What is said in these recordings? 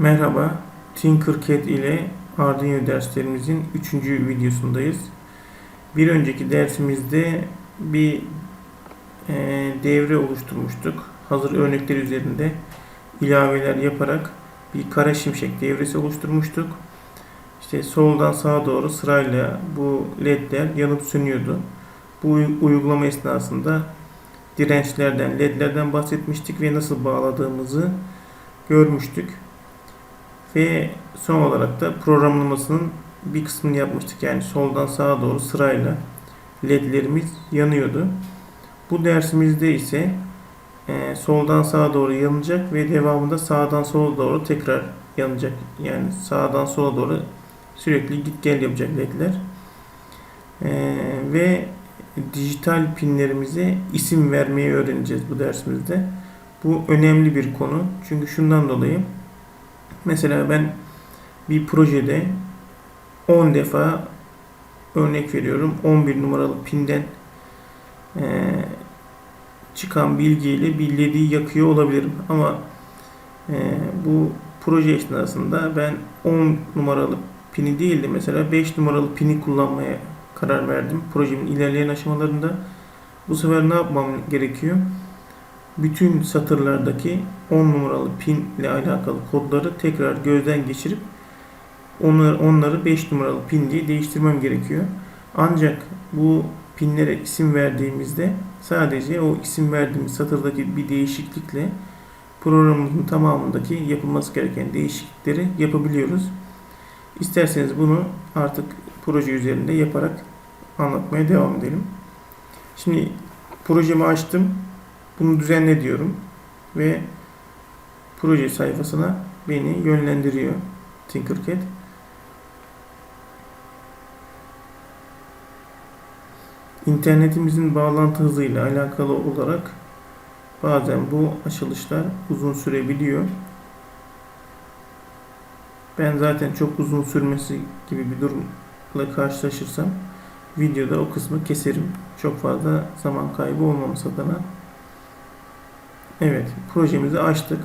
Merhaba, Tinkercad ile Arduino derslerimizin 3. videosundayız. Bir önceki dersimizde bir e, devre oluşturmuştuk. Hazır örnekler üzerinde ilaveler yaparak bir kara şimşek devresi oluşturmuştuk. İşte soldan sağa doğru sırayla bu ledler yanıp sönüyordu. Bu uy- uygulama esnasında dirençlerden, ledlerden bahsetmiştik ve nasıl bağladığımızı görmüştük. Ve son olarak da programlamasının bir kısmını yapmıştık. Yani soldan sağa doğru sırayla ledlerimiz yanıyordu. Bu dersimizde ise e, soldan sağa doğru yanacak ve devamında sağdan sola doğru tekrar yanacak. Yani sağdan sola doğru sürekli git gel yapacak ledler. E, ve dijital pinlerimize isim vermeyi öğreneceğiz bu dersimizde. Bu önemli bir konu. Çünkü şundan dolayı Mesela ben bir projede 10 defa örnek veriyorum 11 numaralı pinden eee, çıkan bilgiyle bir LED'i yakıyor olabilirim. Ama eee, bu proje esnasında ben 10 numaralı pini değil de mesela 5 numaralı pini kullanmaya karar verdim. Projemin ilerleyen aşamalarında bu sefer ne yapmam gerekiyor? Bütün satırlardaki 10 numaralı pin ile alakalı kodları tekrar gözden geçirip onları, onları 5 numaralı pin diye değiştirmem gerekiyor. Ancak bu pinlere isim verdiğimizde sadece o isim verdiğimiz satırdaki bir değişiklikle programımızın tamamındaki yapılması gereken değişiklikleri yapabiliyoruz. İsterseniz bunu artık proje üzerinde yaparak anlatmaya devam edelim. Şimdi projemi açtım. Bunu düzenle diyorum ve proje sayfasına beni yönlendiriyor Tinkercad. İnternetimizin bağlantı hızıyla alakalı olarak bazen bu açılışlar uzun sürebiliyor. Ben zaten çok uzun sürmesi gibi bir durumla karşılaşırsam videoda o kısmı keserim. Çok fazla zaman kaybı olmaması adına. Evet, projemizi açtık.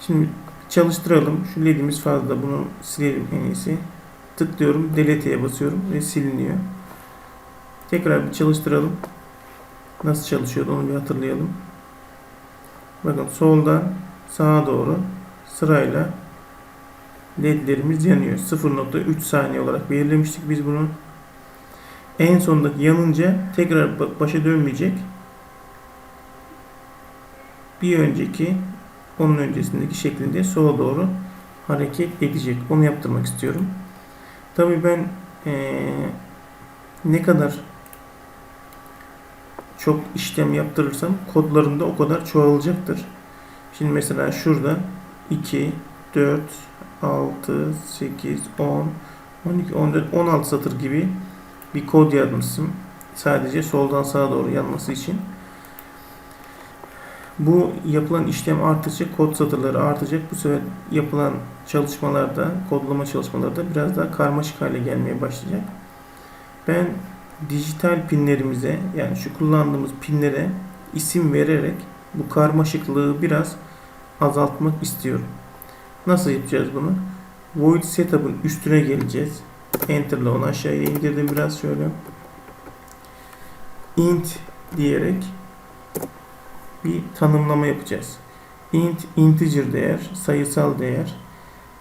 Şimdi çalıştıralım. Şu ledimiz fazla. Bunu silelim en iyisi. Tıklıyorum, delete'ye basıyorum ve siliniyor. Tekrar bir çalıştıralım. Nasıl çalışıyordu onu bir hatırlayalım. Bakın soldan sağa doğru sırayla ledlerimiz yanıyor. 0.3 saniye olarak belirlemiştik biz bunu. En sondaki yanınca tekrar başa dönmeyecek bir önceki onun öncesindeki şeklinde sola doğru hareket edecek. Onu yaptırmak istiyorum. Tabii ben ee, ne kadar çok işlem yaptırırsam kodlarım da o kadar çoğalacaktır. Şimdi mesela şurada 2, 4, 6, 8, 10, 12, 14, 16 satır gibi bir kod yazmışım. Sadece soldan sağa doğru yanması için. Bu yapılan işlem arttıkça kod satırları artacak. Bu sefer yapılan çalışmalarda, kodlama çalışmalarda biraz daha karmaşık hale gelmeye başlayacak. Ben dijital pinlerimize yani şu kullandığımız pinlere isim vererek bu karmaşıklığı biraz azaltmak istiyorum. Nasıl yapacağız bunu? Void setup'ın üstüne geleceğiz. Enter ile onu aşağıya indirdim biraz şöyle. int diyerek bir tanımlama yapacağız. int integer değer, sayısal değer,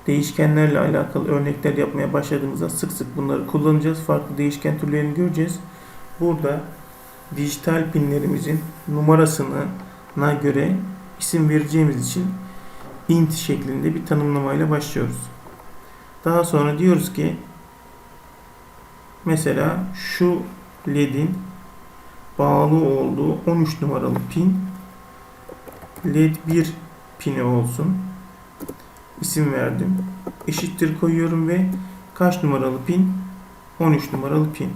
değişkenlerle alakalı örnekler yapmaya başladığımızda sık sık bunları kullanacağız. Farklı değişken türlerini göreceğiz. Burada dijital pinlerimizin numarasına göre isim vereceğimiz için int şeklinde bir tanımlamayla başlıyoruz. Daha sonra diyoruz ki mesela şu ledin bağlı olduğu 13 numaralı pin led 1 pini olsun. İsim verdim. Eşittir koyuyorum ve kaç numaralı pin? 13 numaralı pin.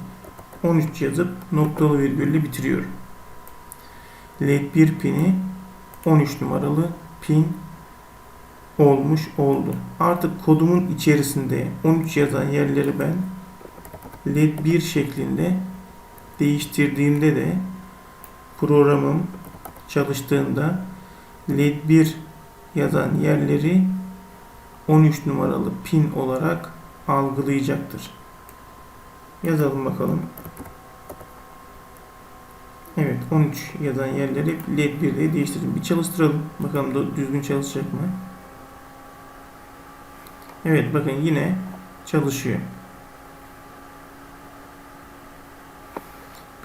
13 yazıp noktalı virgülle bitiriyorum. led 1 pini 13 numaralı pin olmuş oldu. Artık kodumun içerisinde 13 yazan yerleri ben led 1 şeklinde değiştirdiğimde de programım çalıştığında led 1 yazan yerleri 13 numaralı pin olarak algılayacaktır. Yazalım bakalım. Evet 13 yazan yerleri LED 1 diye değiştirelim. Bir çalıştıralım. Bakalım da düzgün çalışacak mı? Evet bakın yine çalışıyor.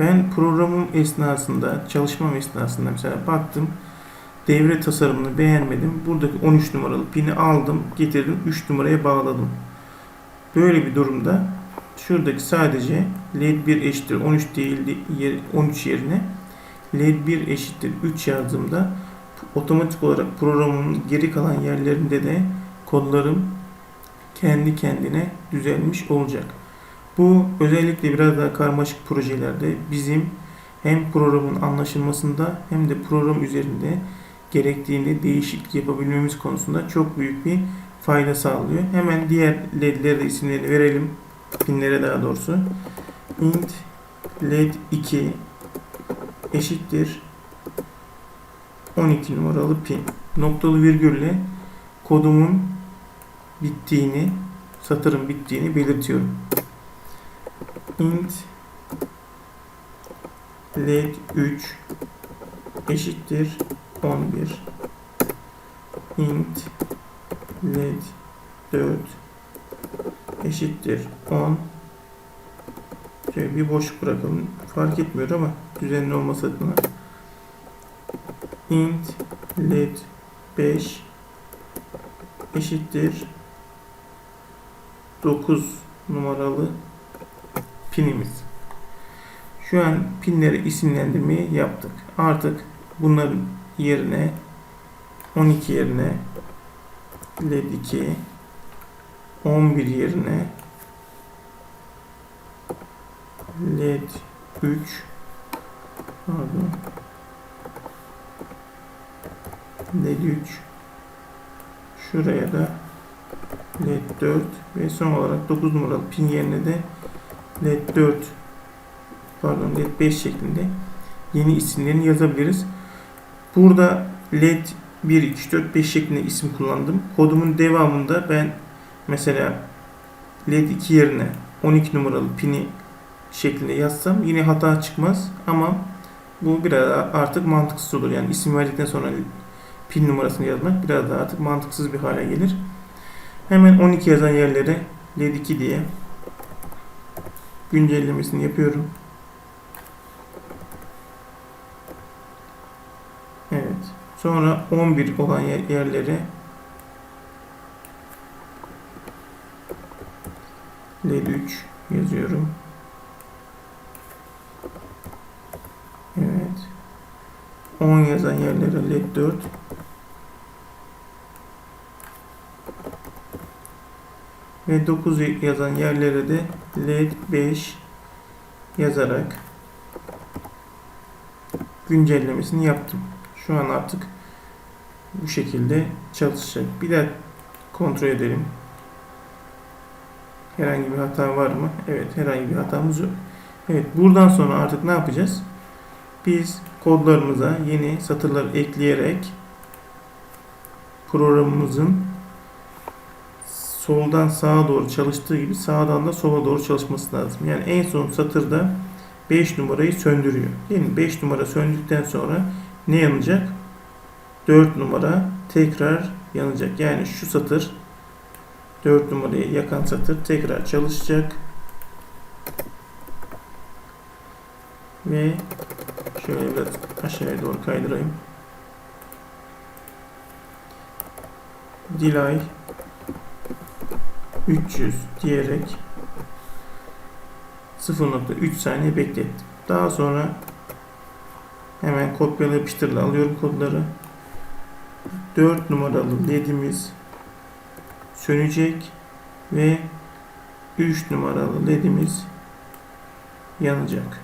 Ben programım esnasında, çalışmam esnasında mesela baktım devre tasarımını beğenmedim. Buradaki 13 numaralı pini aldım, getirdim 3 numaraya bağladım. Böyle bir durumda şuradaki sadece LED 1 eşittir 13 değil 13 yerine LED 1 eşittir 3 yazdığımda otomatik olarak programın geri kalan yerlerinde de kodlarım kendi kendine düzelmiş olacak. Bu özellikle biraz daha karmaşık projelerde bizim hem programın anlaşılmasında hem de program üzerinde gerektiğinde değişiklik yapabilmemiz konusunda çok büyük bir fayda sağlıyor. Hemen diğer ledlere de isimlerini verelim. Pinlere daha doğrusu. int led 2 eşittir 12 numaralı pin. Noktalı virgülle kodumun bittiğini, satırın bittiğini belirtiyorum. int led 3 eşittir 11 int. Led 4 eşittir. 10 Şöyle bir boşluk bırakalım. Fark etmiyor ama düzenli olması adına. İnt. Led 5 eşittir. 9 numaralı pinimiz. Şu an pinleri isimlendirmeyi yaptık. Artık bunların yerine 12 yerine led 2 11 yerine led 3 pardon led 3 şuraya da led 4 ve son olarak 9 numaralı pin yerine de led 4 pardon led 5 şeklinde yeni isimlerini yazabiliriz. Burada led 1, 2, 3, 4, 5 şeklinde isim kullandım. Kodumun devamında ben mesela led 2 yerine 12 numaralı pini şeklinde yazsam yine hata çıkmaz ama bu biraz artık mantıksız olur. Yani isim verdikten sonra pin numarasını yazmak biraz daha artık mantıksız bir hale gelir. Hemen 12 yazan yerlere led 2 diye güncellemesini yapıyorum. Evet. Sonra 11 olan yer- yerlere led 3 yazıyorum. Evet. 10 yazan yerlere led 4 ve 9 yazan yerlere de led 5 yazarak güncellemesini yaptım. Şu an artık bu şekilde çalışacak. Bir de kontrol edelim. Herhangi bir hata var mı? Evet, herhangi bir hatamız yok. Evet, buradan sonra artık ne yapacağız? Biz kodlarımıza yeni satırlar ekleyerek programımızın soldan sağa doğru çalıştığı gibi sağdan da sola doğru çalışması lazım. Yani en son satırda 5 numarayı söndürüyor. Değil mi? 5 numara söndükten sonra ne yanacak? 4 numara tekrar yanacak. Yani şu satır 4 numarayı yakan satır tekrar çalışacak. Ve şöyle biraz aşağıya doğru kaydırayım. Delay 300 diyerek 0.3 saniye beklettim. Daha sonra hemen kopyala yapıştırla alıyorum kodları. 4 numaralı ledimiz sönecek ve 3 numaralı ledimiz yanacak.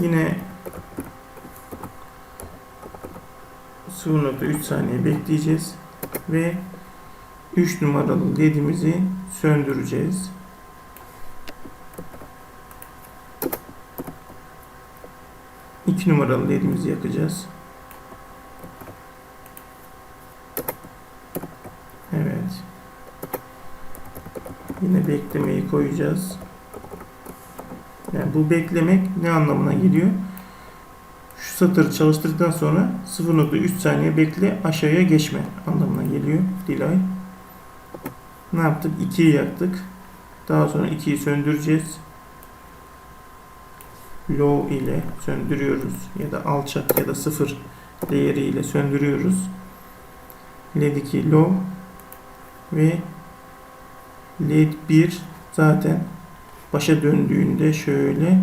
Yine 0.3 saniye bekleyeceğiz ve 3 numaralı ledimizi söndüreceğiz. 2 numaralı ledimizi yakacağız. Evet. Yine beklemeyi koyacağız. Yani bu beklemek ne anlamına geliyor? Şu satırı çalıştırdıktan sonra 0.3 saniye bekle aşağıya geçme anlamına geliyor Delay. Ne yaptık? 2'yi yaktık. Daha sonra 2'yi söndüreceğiz. Low ile söndürüyoruz. Ya da alçak ya da 0 değeri ile söndürüyoruz. LED 2 low ve LED 1 zaten başa döndüğünde şöyle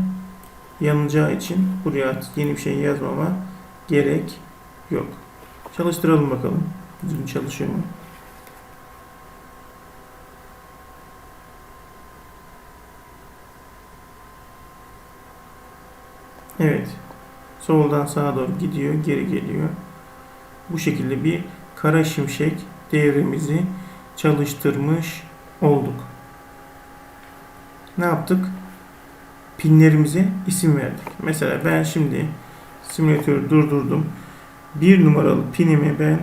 yanacağı için buraya artık yeni bir şey yazmama gerek yok. Çalıştıralım bakalım. Düzgün çalışıyor mu? Evet. Soldan sağa doğru gidiyor, geri geliyor. Bu şekilde bir kara şimşek devremizi çalıştırmış olduk. Ne yaptık? Pinlerimize isim verdik. Mesela ben şimdi simülatörü durdurdum. Bir numaralı pinimi ben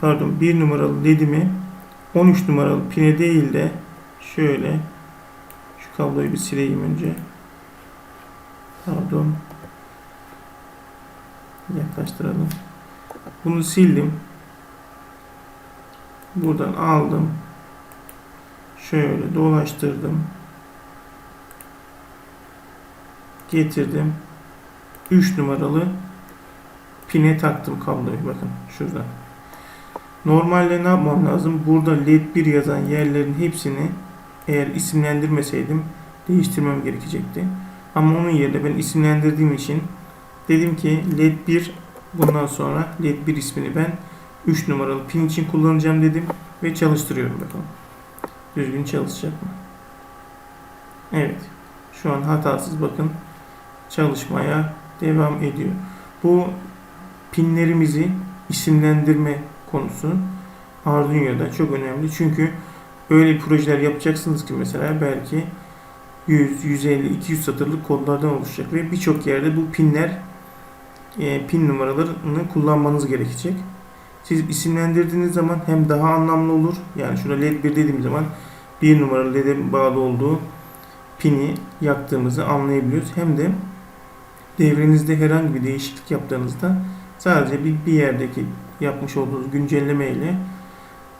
pardon bir numaralı ledimi 13 numaralı pine değil de şöyle şu kabloyu bir sileyim önce. Pardon. Yaklaştıralım. Bunu sildim. Buradan aldım. Şöyle dolaştırdım. Getirdim. 3 numaralı pine taktım kabloyu. Bakın şurada. Normalde ne yapmam lazım? Burada led 1 yazan yerlerin hepsini eğer isimlendirmeseydim değiştirmem gerekecekti. Ama onun yerine ben isimlendirdiğim için dedim ki led 1 bundan sonra led 1 ismini ben 3 numaralı pin için kullanacağım dedim ve çalıştırıyorum bakalım. Düzgün çalışacak mı? Evet. Şu an hatasız bakın çalışmaya devam ediyor. Bu pinlerimizi isimlendirme konusu Arduino'da çok önemli. Çünkü öyle projeler yapacaksınız ki mesela belki 100, 150, 200 satırlık kodlardan oluşacak ve birçok yerde bu pinler e, pin numaralarını kullanmanız gerekecek. Siz isimlendirdiğiniz zaman hem daha anlamlı olur. Yani şurada LED 1 dediğim zaman bir numaralı LED'e bağlı olduğu pini yaktığımızı anlayabiliyoruz. Hem de devrenizde herhangi bir değişiklik yaptığınızda sadece bir, bir yerdeki yapmış olduğunuz güncelleme ile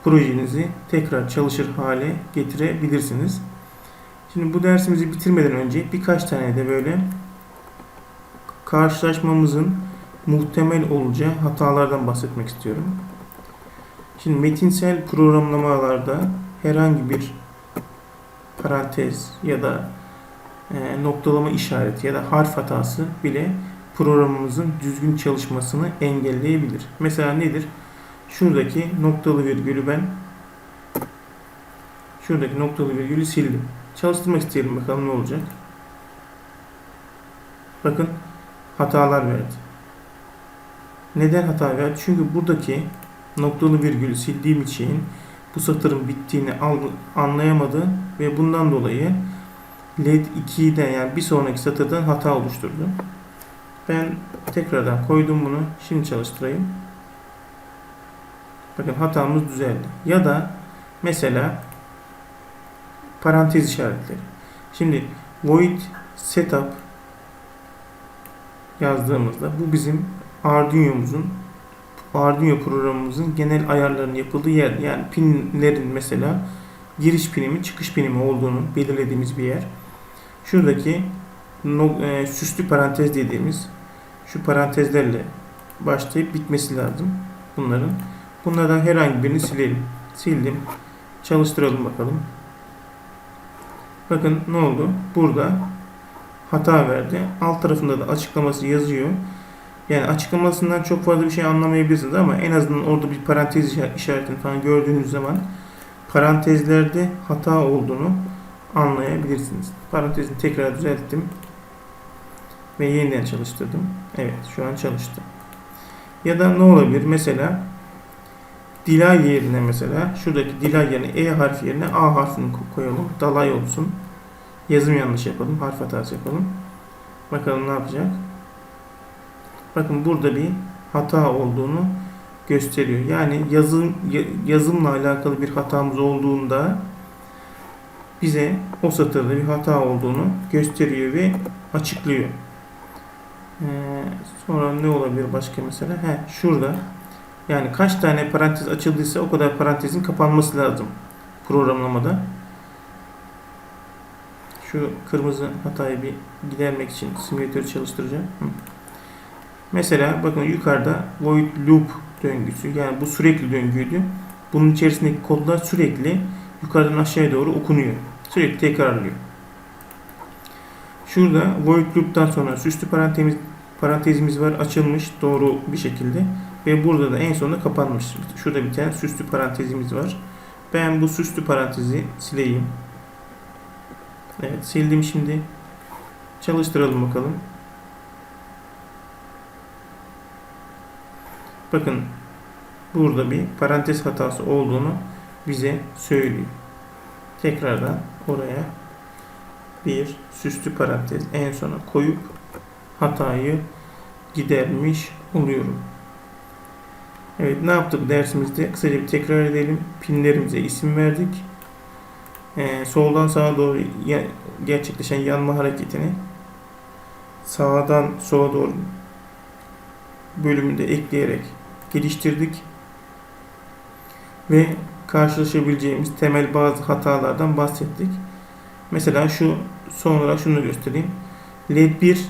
projenizi tekrar çalışır hale getirebilirsiniz. Şimdi bu dersimizi bitirmeden önce birkaç tane de böyle karşılaşmamızın muhtemel olacağı hatalardan bahsetmek istiyorum. Şimdi metinsel programlamalarda herhangi bir parantez ya da e, noktalama işareti ya da harf hatası bile programımızın düzgün çalışmasını engelleyebilir. Mesela nedir? Şuradaki noktalı virgülü ben şuradaki noktalı virgülü sildim. Çalıştırmak isteyelim bakalım ne olacak. Bakın hatalar verdi. Neden hata verdi? Çünkü buradaki noktalı virgülü sildiğim için bu satırın bittiğini anlayamadı ve bundan dolayı LED 2'den yani bir sonraki satırdan hata oluşturdu. Ben tekrardan koydum bunu. Şimdi çalıştırayım. Bakın hatamız düzeldi. Ya da mesela parantez işaretleri. Şimdi void setup yazdığımızda bu bizim Arduino'muzun Arduino programımızın genel ayarlarının yapıldığı yer. Yani pinlerin mesela giriş pinimi, çıkış pinimi olduğunu belirlediğimiz bir yer. Şuradaki no, e, süslü parantez dediğimiz şu parantezlerle başlayıp bitmesi lazım bunların. Bunlardan herhangi birini silelim. Sildim. Çalıştıralım bakalım. Bakın ne oldu? Burada hata verdi. Alt tarafında da açıklaması yazıyor. Yani açıklamasından çok fazla bir şey anlamayabilirsiniz ama en azından orada bir parantez işaretini falan gördüğünüz zaman parantezlerde hata olduğunu anlayabilirsiniz. Parantezini tekrar düzelttim ve yeniden çalıştırdım. Evet şu an çalıştı. Ya da ne olabilir? Mesela dilay yerine mesela şuradaki dilay yerine E harfi yerine A harfini koyalım. Dalay olsun. Yazım yanlış yapalım. Harf hatası yapalım. Bakalım ne yapacak. Bakın burada bir hata olduğunu gösteriyor. Yani yazım yazımla alakalı bir hatamız olduğunda bize o satırda bir hata olduğunu gösteriyor ve açıklıyor. Ee, sonra ne olabilir başka mesela? He, şurada yani kaç tane parantez açıldıysa o kadar parantezin kapanması lazım programlamada. Şu kırmızı hatayı bir gidermek için simülatörü çalıştıracağım. Hı. Mesela bakın yukarıda void loop döngüsü yani bu sürekli döngüydü. Bunun içerisindeki kodlar sürekli yukarıdan aşağıya doğru okunuyor. Sürekli tekrarlıyor. Şurada void loop'tan sonra süslü parantezimiz, parantezimiz var açılmış doğru bir şekilde ve burada da en sonunda kapanmış. Şurada bir tane süslü parantezimiz var. Ben bu süslü parantezi sileyim. Evet sildim şimdi. Çalıştıralım bakalım. Bakın burada bir parantez hatası olduğunu bize söylüyor. Tekrardan oraya bir süslü parantez en sona koyup hatayı gidermiş oluyorum. Evet ne yaptık dersimizde? Kısaca bir tekrar edelim. Pinlerimize isim verdik. Ee, soldan sağa doğru ya- gerçekleşen yanma hareketini sağdan sola doğru bölümünde ekleyerek geliştirdik. Ve karşılaşabileceğimiz temel bazı hatalardan bahsettik. Mesela şu son olarak şunu göstereyim. LED 1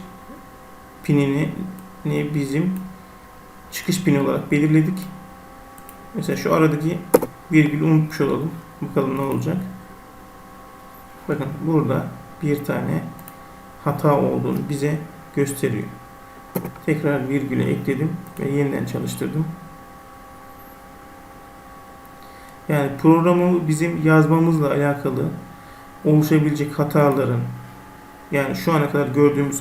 pinini ne bizim çıkış pini olarak belirledik. Mesela şu aradaki virgülü unutmuş olalım. Bakalım ne olacak. Bakın burada bir tane hata olduğunu bize gösteriyor. Tekrar virgüle ekledim ve yeniden çalıştırdım. Yani programı bizim yazmamızla alakalı oluşabilecek hataların yani şu ana kadar gördüğümüz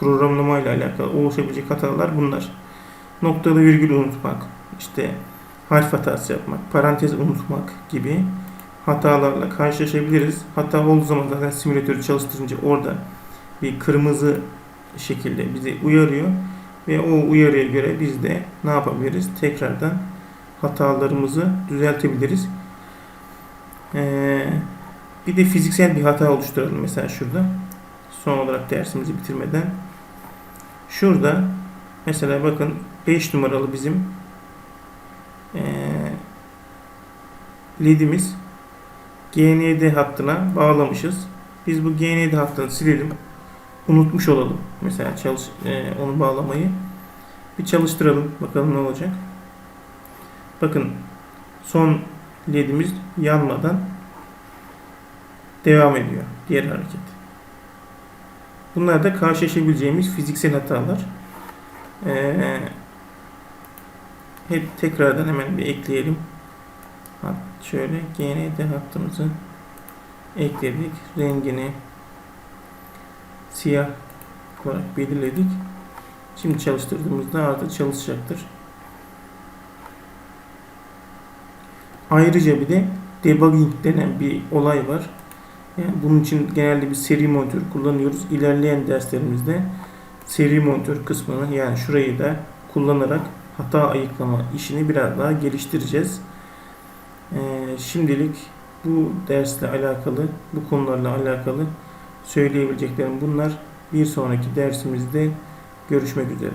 programlamayla alakalı oluşabilecek hatalar bunlar. Noktalı virgül unutmak, işte harf hatası yapmak, parantez unutmak gibi hatalarla karşılaşabiliriz. Hata olduğu zaman zaten simülatörü çalıştırınca orada bir kırmızı şekilde bizi uyarıyor ve o uyarıya göre biz de ne yapabiliriz? Tekrardan hatalarımızı düzeltebiliriz. Ee, bir de fiziksel bir hata oluşturalım mesela şurada. Son olarak dersimizi bitirmeden. Şurada mesela bakın 5 numaralı bizim ee, ledimiz GND hattına bağlamışız. Biz bu GND hattını silelim. Unutmuş olalım. Mesela çalış, e, onu bağlamayı. Bir çalıştıralım. Bakalım ne olacak. Bakın son ledimiz yanmadan devam ediyor. Diğer hareket. Bunlar da karşılaşabileceğimiz fiziksel hatalar. Ee, hep tekrardan hemen bir ekleyelim. Şöyle GND hattımızı ekledik. Rengini siyah olarak belirledik. Şimdi çalıştırdığımızda artık çalışacaktır. Ayrıca bir de debugging denen bir olay var. Yani bunun için genelde bir seri monitör kullanıyoruz. İlerleyen derslerimizde seri monitör kısmını yani şurayı da kullanarak hata ayıklama işini biraz daha geliştireceğiz. Ee, şimdilik bu dersle alakalı, bu konularla alakalı söyleyebileceklerim bunlar. Bir sonraki dersimizde görüşmek üzere.